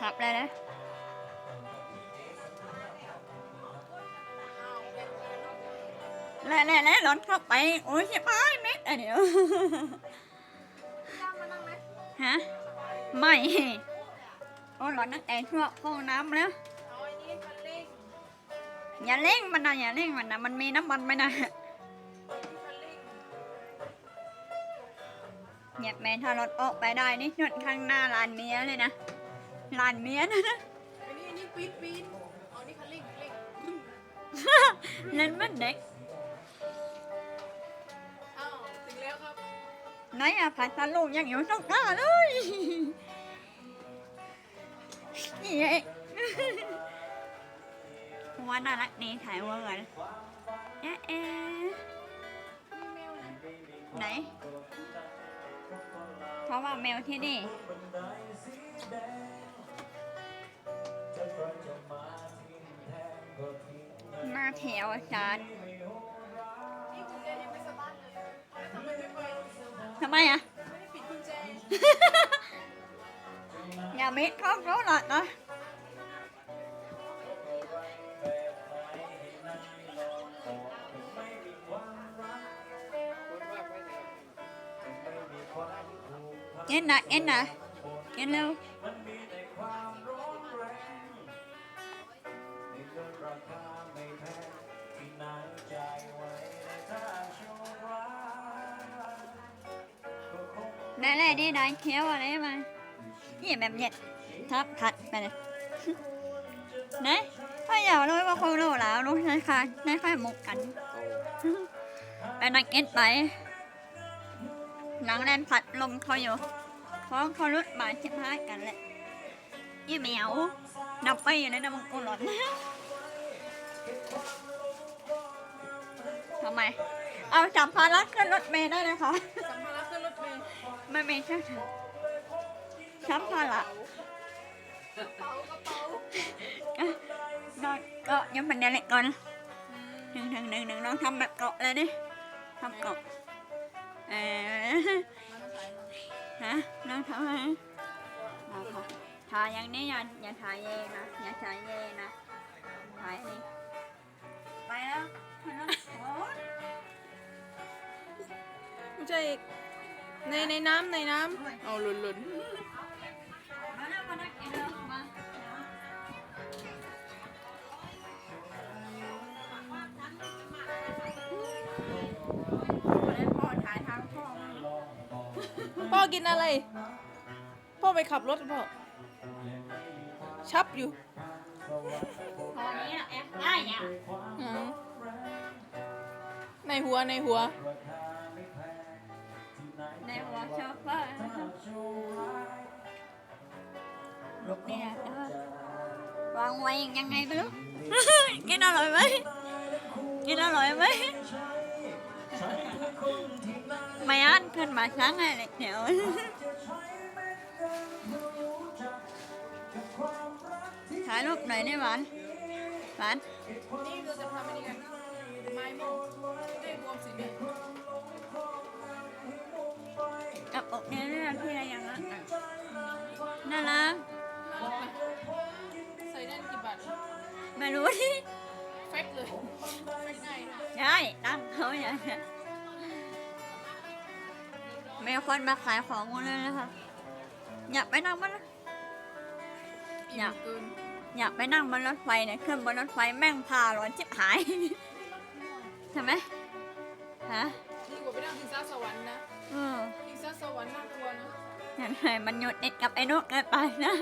ขับเลยนะแล้วแล้วแล้วรถเข้าไป โอ้ยสิบห้าเมตรอะเดี๋ยวฮะ ไม่ โอ้รถนักแต่ชั่วเข้าน้ำแล้วอย่าเร่งมันนะอย่าเร่งมันนะมันมีน้ำมันไหมนะ เหยียบแม่ถ้ารถออกไปได้นี่นวดข้างหน้าลานเมียเลยนะลานเมียนะไอ้นี่ไอ้นี่ปีนปีนเอานี่คันเร่งคันเร่งเล่นมันเด็กอ้าวถึงแล้วครับไหนอะพัทลุงยังอยู่ตรงหน้าเลยนี่เองว่าน่ารักดีถ่ายวัวก่อนเอ๊ะเอ๊ะนี่แมวนะไหน เพราะว่าแมวที่นี่มาแถวอาจารย์นี่กุญแจยังไม่สตาร์ทเลยแล้วทำไมไม่ไปทำไมอะไม่ได้ปิด เอ็นนะเอ็นนะเอ็นเร็วได้เลยดีได้เคี้ยวอะไรมานี่แบบเย็ดทับผัดไปเลยนะถ้าอยากรู้ว่าคงรู้แล้วรู้ใช่ค่ะได้ค่อยมุกกัน ไปนักเก็ตไป หลังแลนผัดลมเขาอยู่เพราะเขารุดมาชิบหายกันแหละยี่เหมียวนับไปอยู่ในน้ำมันกุหลาบทำไม เอาจับพารักขึ้นรถเมล์ได้เลยค่ะสัมภาระขึ้นรถเมล์ไม่มีเช่าถือชับพาระกระเป๋ากระเป๋านอนก็ยังเป็นเด็กก่อนหนึ่งหนึ่งหนึ่งหนึ่งลองทำแบบเกาะเลยดิทำเกาะ เออฮะน้องทำไมเอาค่ะถ่ายอย่างนี้อย่าอย่าถ่ายเองนะอย่าถ่ายเองนะถ่ายเองไปแล้วคุณน้องโอ้ยไม่ใช่ในในน้ำในน้ำเอาหล่นหล่นมาแล้วมาแล้วเอ็นแล้วมาแล้วพ่อถ่ายทางพ่อมา พ่อกินอะไร พ่อไปขับรถพ่อชับอยู่พอนี้แอบได้อะอืมในหัวในหัว ในหัวโชเฟอร์เนี่ยเออวางไว้ยังไงไม่รู้ กินอร่อยไหมกินอร่อยไหม ไม่อันขึ้นมา sáng ngày này nhậu ถ่ายรูปหน่อยได้หวานหวานนี่เราจะทำอันนี้กันไม้โมได้รวมสีเหลืองกับอกเนี่ยเรื่องที่อะไรอย่างนั้นอะน่ารักใส่ได้กี่บาทไม่รู้ที่ เฟกเลยเฟกได้นะใช่ตั้งเขาอย่างนี้มีคนมาขายของหมดเลยนะคะอยากไปนั่งบนรถอิ่มเกินอยากไปนั่งบนรถไฟเนี่ยขึ้นบนรถไฟแม่งพาร้อนชิบหาย ใช่ไหมฮะดีกว่าไปนั่งพิซซ่าสวรรค์นะเออพิซซ่าสวรรค์น่ากลัวนะอย่างไรมันหยุดติดกับไอ้นกเกินไปนะ